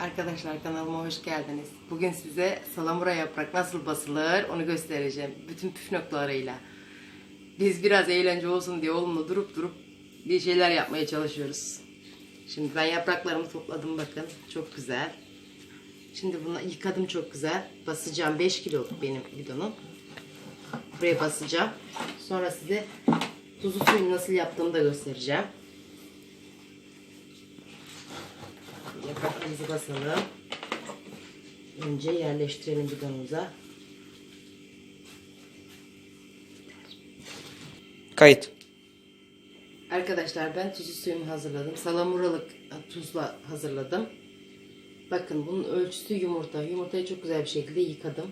Arkadaşlar kanalıma hoş geldiniz. Bugün size salamura yaprak nasıl basılır onu göstereceğim. Bütün püf noktalarıyla. Biz biraz eğlence olsun diye oğlumla durup durup bir şeyler yapmaya çalışıyoruz. Şimdi ben yapraklarımı topladım bakın. Çok güzel. Şimdi bunu yıkadım çok güzel. Basacağım 5 kiloluk benim bidonum. Buraya basacağım. Sonra size tuzlu suyunu nasıl yaptığımı da göstereceğim. Yapraklarımızı basalım. Önce yerleştirelim bidonumuza. Kayıt. Arkadaşlar ben tuzlu suyumu hazırladım. Salamuralık tuzla hazırladım. Bakın bunun ölçüsü yumurta. Yumurtayı çok güzel bir şekilde yıkadım.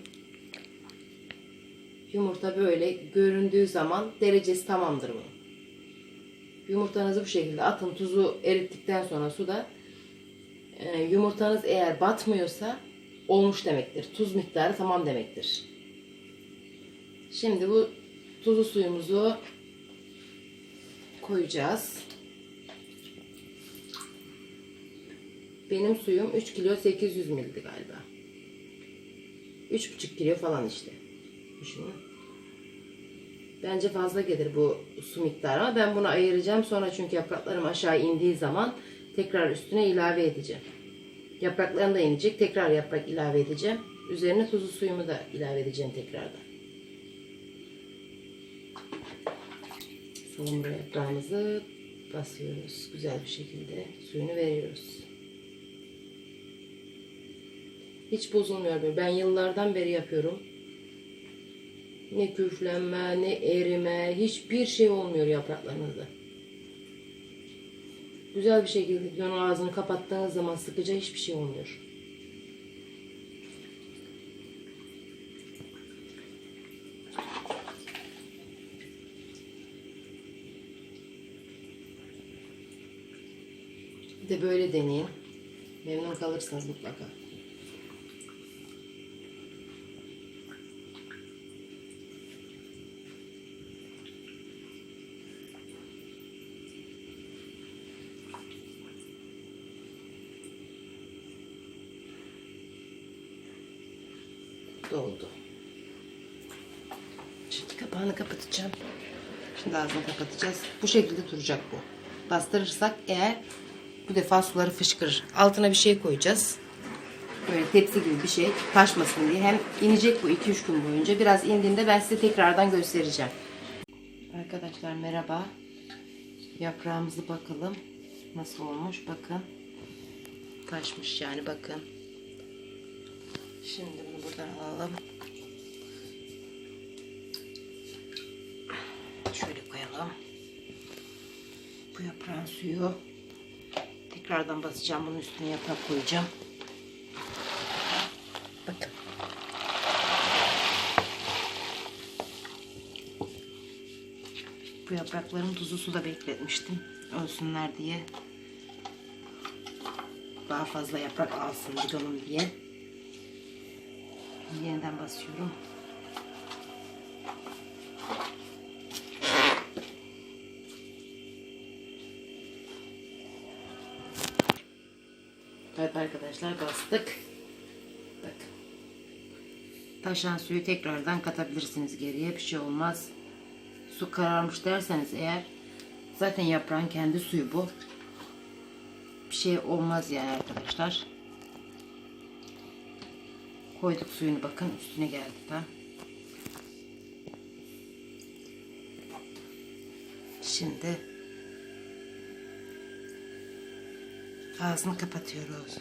Yumurta böyle göründüğü zaman derecesi tamamdır bunun. Yumurtanızı bu şekilde atın. Tuzu erittikten sonra suda e, yumurtanız eğer batmıyorsa olmuş demektir. Tuz miktarı tamam demektir. Şimdi bu tuzlu suyumuzu koyacağız. Benim suyum 3 kilo 800 mildi galiba. 3,5 kilo falan işte. Düşünün. Bence fazla gelir bu su miktarı ama ben bunu ayıracağım. Sonra çünkü yapraklarım aşağı indiği zaman tekrar üstüne ilave edeceğim. Yapraklarım da inecek. Tekrar yaprak ilave edeceğim. Üzerine tuzlu suyumu da ilave edeceğim tekrardan. Salamura yaprağımızı basıyoruz. Güzel bir şekilde suyunu veriyoruz. Hiç bozulmuyor böyle. Ben yıllardan beri yapıyorum. Ne küflenme, ne erime, hiçbir şey olmuyor yapraklarınızda. Güzel bir şekilde bidonun ağzını kapattığınız zaman sıkıca hiçbir şey olmuyor. Bir de böyle deneyin. Memnun kalırsınız mutlaka. Doldu. Şimdi kapağını kapatacağım. Şimdi ağzını kapatacağız. Bu şekilde duracak bu. Bastırırsak eğer bu defa suları fışkırır. Altına bir şey koyacağız. Böyle tepsi gibi bir şey taşmasın diye. Hem inecek bu 2-3 gün boyunca. Biraz indiğinde ben size tekrardan göstereceğim. Arkadaşlar merhaba. Yaprağımızı bakalım. Nasıl olmuş bakın. Taşmış yani bakın. Şimdi bunu buradan alalım. Şöyle koyalım. Bu yaprağın suyu. Tekrardan basacağım. Bunun üstüne yaprak koyacağım. Bakın. Bu yaprakların tuzu suda bekletmiştim. Ölsünler diye. Daha fazla yaprak alsın bidonum diye. Yeniden basıyorum. Evet arkadaşlar bastık. Bakın. Taşan suyu tekrardan katabilirsiniz geriye. Bir şey olmaz. Su kararmış derseniz eğer zaten yaprağın kendi suyu bu. Bir şey olmaz yani arkadaşlar. Koyduk suyunu bakın üstüne geldi tam. Şimdi ağzını kapatıyoruz.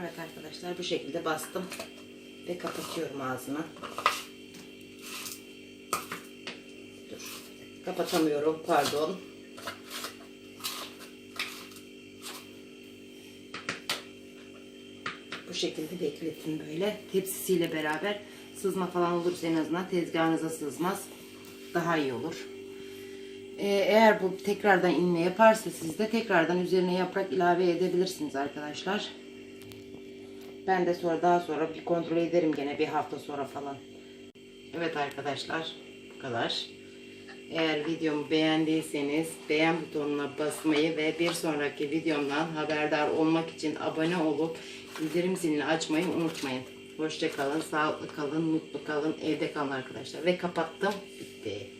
Evet arkadaşlar bu şekilde bastım ve kapatıyorum ağzını. Dur. Kapatamıyorum pardon. Bu şekilde bekletin böyle. Tepsisiyle beraber sızma falan olursa en azından tezgahınıza sızmaz. Daha iyi olur. Ee, eğer bu tekrardan inme yaparsa siz de tekrardan üzerine yaprak ilave edebilirsiniz arkadaşlar. Ben de sonra daha sonra bir kontrol ederim gene bir hafta sonra falan. Evet arkadaşlar bu kadar. Eğer videomu beğendiyseniz beğen butonuna basmayı ve bir sonraki videomdan haberdar olmak için abone olup bildirim zilini açmayı unutmayın. Hoşça kalın, sağlıklı kalın, mutlu kalın, evde kalın arkadaşlar. Ve kapattım. Bitti.